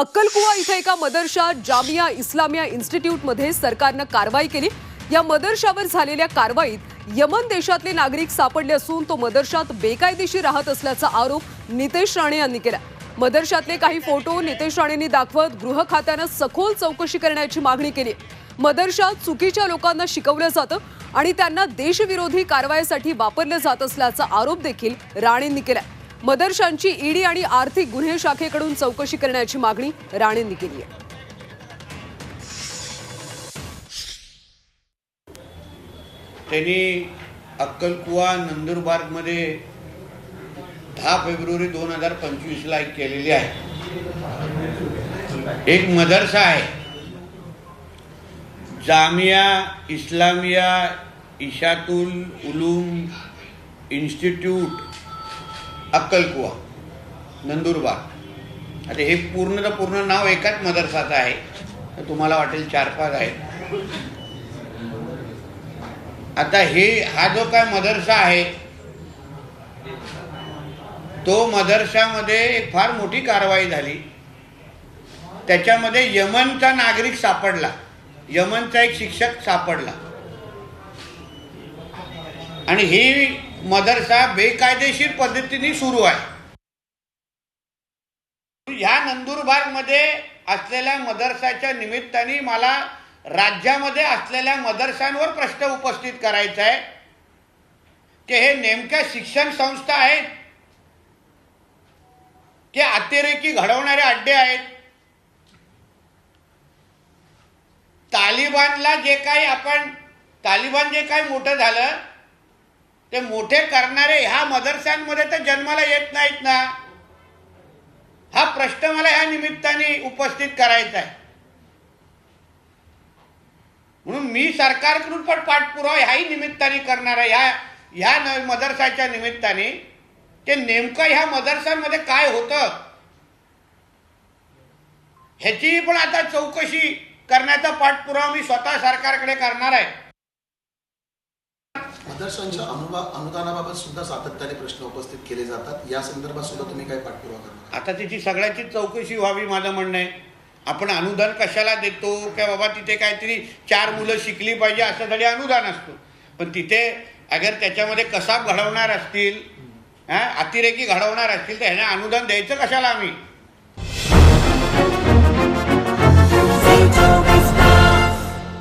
अक्कलकुवा इथं एका मदरशा जामिया इस्लामिया इन्स्टिट्यूटमध्ये सरकारनं कारवाई केली. या मदरशावर झालेल्या कारवाईत यमन देशातले नागरिक सापडले असून तो मदरशात बेकायदेशीर राहत असल्याचा आरोप नितेश राणे यांनी केला. मदरशातले काही फोटो नितेश राणेंनी दाखवत गृह खात्यानं सखोल चौकशी करण्याची मागणी केली. मदरशात चुकीच्या लोकांना शिकवलं जातं आणि त्यांना देशविरोधी कारवाईसाठी वापरलं जात असल्याचा आरोप देखील राणेंनी केला मदरशांची ईडी आणि आर्थिक गुन्हे शाखेकडून चौकशी करण्याची मागणी राणेंनी केली आहे. त्यांनी अक्कलकुवा नंदुरबारमध्ये दहा फेब्रुवारी दोन हजार पंचवीसला एक केलेली आहे. एक मदरसा आहे. जामिया इस्लामिया इशातुल उलूम इन्स्टिट्यूट अक्कलकुवा नंदुरबार. आता हे पूर्ण तर पूर्ण नाव एकाच मदरसाचं आहे. तर तुम्हाला वाटेल चार पाच आहेत. आता हे हा जो काय मदरसा आहे तो मदरशामध्ये एक फार मोठी कारवाई झाली. त्याच्यामध्ये यमनचा नागरिक सापडला. यमनचा एक शिक्षक सापडला. आणि ही मदरसा बेकायदेशीर पद्धतीने सुरू आहे. ह्या नंदुरबारमध्ये असलेल्या मदरसाच्या निमित्ताने मला राज्यामध्ये असलेल्या मदरशांवर प्रश्न उपस्थित करायचा आहे. की हे नेमक्या शिक्षण संस्था आहेत? की अतिरेकी घडवणारे अड्डे आहेत? तालिबानला जे काही आपण तालिबान जे काही मोठं झालं ते मोठे करणारे ह्या मदरसांमध्ये तर जन्माला येत नाहीत ना. हा प्रश्न मला ह्या निमित्ताने उपस्थित करायचा आहे. म्हणून मी सरकारकडून पण पाठपुरावा ह्याही निमित्ताने करणार आहे. ह्या ह्या न- मदरसाच्या निमित्ताने. ते नेमकं ह्या मदरसांमध्ये काय होतं? ह्याची पण आता चौकशी करण्याचा पाठपुरावा मी स्वतः सरकारकडे करणार आहे. मदरशांच्या अनुबा अनुदानाबाबत सुद्धा सातत्याने प्रश्न उपस्थित केले जातात. या संदर्भात सुद्धा तुम्ही काय पाठपुरावा करणार आता त्याची सगळ्याची चौकशी व्हावी माझं म्हणणं आहे. आपण अनुदान कशाला देतो? काय बाबा तिथे काहीतरी चार मुलं शिकली पाहिजे असं तरी अनुदान असतो. पण तिथे अगर त्याच्यामध्ये कसाब घडवणार असतील हा अतिरेकी घडवणार असतील तर ह्यांना अनुदान द्यायचं कशाला आम्ही?